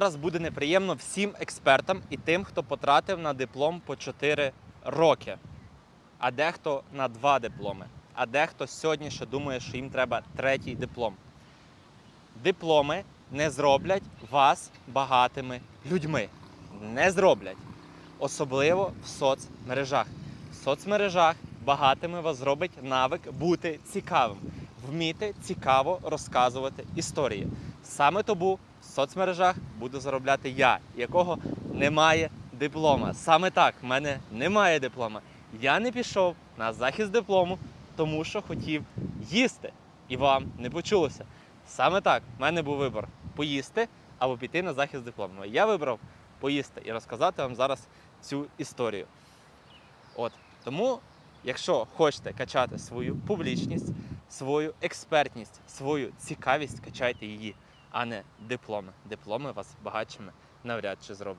Зараз буде неприємно всім експертам і тим, хто потратив на диплом по 4 роки, а дехто на 2 дипломи, а дехто сьогодні ще думає, що їм треба третій диплом. Дипломи не зроблять вас багатими людьми. Не зроблять. Особливо в соцмережах. В соцмережах багатими вас зробить навик бути цікавим, вміти цікаво розказувати історії. Саме тому в соцмережах буду заробляти я, якого немає диплома. Саме так, в мене немає диплома. Я не пішов на захист диплому, тому що хотів їсти. І вам не почулося. Саме так, в мене був вибір поїсти або піти на захист диплому. Я вибрав поїсти і розказати вам зараз цю історію. От тому, якщо хочете качати свою публічність, свою експертність, свою цікавість, качайте її, а не дипломи. Дипломи вас багатшими навряд чи зроблять.